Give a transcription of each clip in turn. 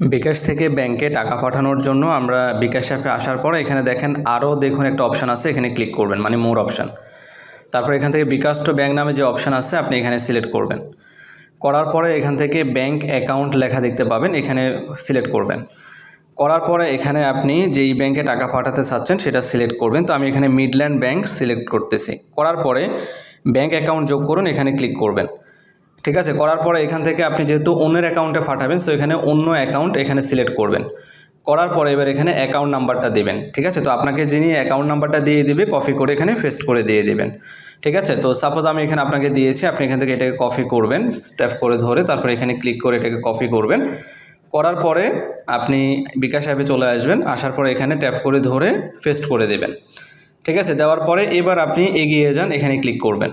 বিকাশ থেকে ব্যাংকে টাকা পাঠানোর জন্য আমরা বিকাশ অ্যাপে আসার পর এখানে দেখেন আরও দেখুন একটা অপশান আছে, এখানে ক্লিক করবেন মানে মোর অপশান। তারপর এখান থেকে বিকাশ টু ব্যাংক নামে যে অপশান আছে, আপনি এখানে সিলেক্ট করবেন। করার পরে এখান থেকে ব্যাংক অ্যাকাউন্ট লেখা দেখতে পাবেন, এখানে সিলেক্ট করবেন। করার পরে এখানে আপনি যেই ব্যাংকে টাকা পাঠাতে চাচ্ছেন, সেটা সিলেক্ট করবেন। তো আমি এখানে মিডল্যান্ড ব্যাংক সিলেক্ট করতেছি। করার পরে ব্যাংক অ্যাকাউন্ট যোগ করুন, এখানে ক্লিক করবেন। ঠিক আছে? করার পরে এখান থেকে আপনি যেহেতু অন্যের অ্যাকাউন্টে পাঠাবেন সো এখানে অন্য অ্যাকাউন্ট এখানে সিলেক্ট করবেন। করার পরে এবার এখানে অ্যাকাউন্ট নাম্বারটা দেবেন, ঠিক আছে? তো আপনাকে যিনি অ্যাকাউন্ট নাম্বারটা দিয়ে দিবে কপি করে এখানে পেস্ট করে দিয়ে দিবেন, ঠিক আছে? তো সাপোজ আমি এখানে আপনাকে দিয়েছি, আপনি এখান থেকে এটাকে কপি করবেন স্ট্যাপ করে ধরে তারপরে এখানে ক্লিক করে এটাকে কপি করবেন। করার পরে আপনি বিকাশ অ্যাপে চলে আসবেন, আসার পরে এখানে ট্যাপ করে ধরে পেস্ট করে দেবেন, ঠিক আছে? দেওয়ার পরে এবার আপনি এগিয়ে যান, এখানে ক্লিক করবেন।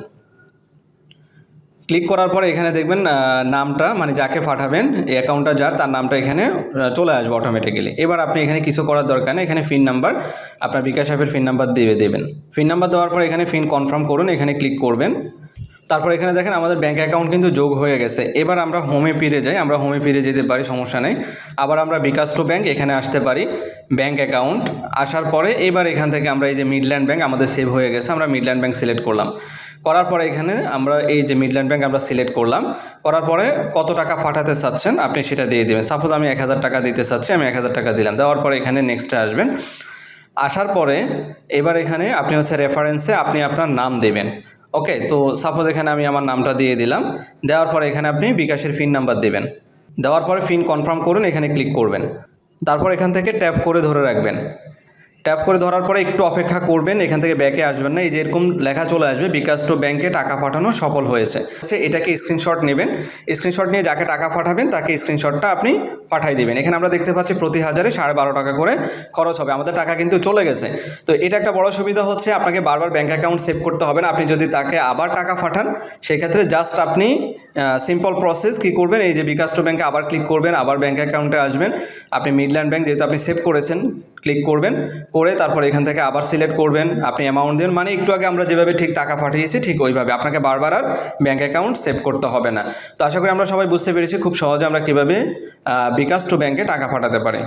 ক্লিক করার পরে এখানে দেখবেন নামটা মানে যাকে পাঠাবেন, এই অ্যাকাউন্টটা যার, তার নামটা এখানে চলে আসবে অটোমেটিক্যালি এবার আপনি এখানে কিছু করার দরকার নেই, এখানে ফিন নাম্বার আপনার বিকাশ অ্যাপের ফিন নাম্বার দিয়ে দেবেন। ফিন নাম্বার দেওয়ার পর এখানে ফিন কনফার্ম করুন, এখানে ক্লিক করবেন। তারপর এখানে দেখেন, আমাদের ব্যাঙ্ক অ্যাকাউন্ট কিন্তু যোগ হয়ে গেছে। এবার আমরা হোমে ফিরে যাই, আমরা হোমে ফিরে যেতে পারি, সমস্যা নেই। আবার আমরা বিকাশ টু ব্যাঙ্ক এখানে আসতে পারি ব্যাঙ্ক অ্যাকাউন্ট আসার পরে এবার এখান থেকে আমরা এই যে মিডল্যান্ড ব্যাঙ্ক আমাদের সেভ হয়ে গেছে, আমরা মিডল্যান্ড ব্যাঙ্ক সিলেক্ট করলাম। করার পরে এখানে আমরা এই যে মিডল্যান্ড ব্যাঙ্ক আমরা সিলেক্ট করলাম, করার পরে কত টাকা পাঠাতে চাচ্ছেন আপনি সেটা দিয়ে দেবেন। সাপোজ আমি এক হাজার টাকা দিতে চাচ্ছি, আমি এক হাজার টাকা দিলাম। দেওয়ার পরে এখানে নেক্সটে আসবেন। আসার পরে এবার এখানে আপনি হচ্ছে রেফারেন্সে আপনি আপনার নাম দেবেন। ওকে তো সাপোজ এখানে আমি আমার নামটা দিয়ে দিলাম। দেওয়ার পরে এখানে আপনি বিকাশের ফিন নাম্বার দেবেন। দেওয়ার পরে ফিন কনফার্ম করুন, এখানে ক্লিক করবেন। তারপর এখান থেকে ট্যাপ করে ধরে রাখবেন। ট্যাপ করে ধরার পরে একটু অপেক্ষা করবেন, এখান থেকে ব্যাকে আসবেন না। এই যে এরকম লেখা চলে আসবে বিকাশ টু ব্যাংকে টাকা পাঠানো সফল হয়েছে। সে এটাকে স্ক্রিনশট নেবেন। স্ক্রিনশট নিয়ে যাকে টাকা পাঠাবেন, তাকে স্ক্রিনশটটা আপনি পাঠাই দেবেন। এখানে আমরা দেখতে পাচ্ছি প্রতি হাজারে সাড়ে বারো টাকা করে খরচ হবে। আমাদের টাকা কিন্তু চলে গেছে। তো এটা একটা বড় সুবিধা হচ্ছে, আপনাকে বারবার ব্যাঙ্ক অ্যাকাউন্ট সেভ করতে হবে না। আপনি যদি তাকে আবার টাকা পাঠান, সেক্ষেত্রে জাস্ট আপনি সিম্পল প্রসেস কি করবেন? এই যে বিকাশ টু ব্যাঙ্কে আবার ক্লিক করবেন, আবার ব্যাঙ্ক অ্যাকাউন্টে আসবেন। আপনি মিডল্যান্ড ব্যাঙ্ক যেহেতু আপনি সেভ করেছেন ক্লিক করবেন, করে তারপর এখান থেকে আবার সিলেক্ট করবেন। আপনি অ্যামাউন্ট দেবেন মানে একটু আগে আমরা যেভাবে ঠিক টাকা পাঠিয়েছি, ঠিক ওইভাবে। আপনাকে বারবার আর ব্যাঙ্ক অ্যাকাউন্ট সেভ করতে হবে না। তো আশা করি আমরা সবাই বুঝতে পেরেছি খুব সহজে আমরা কীভাবে বিকাশ টু ব্যাঙ্কে টাকা পাঠাতে পারি।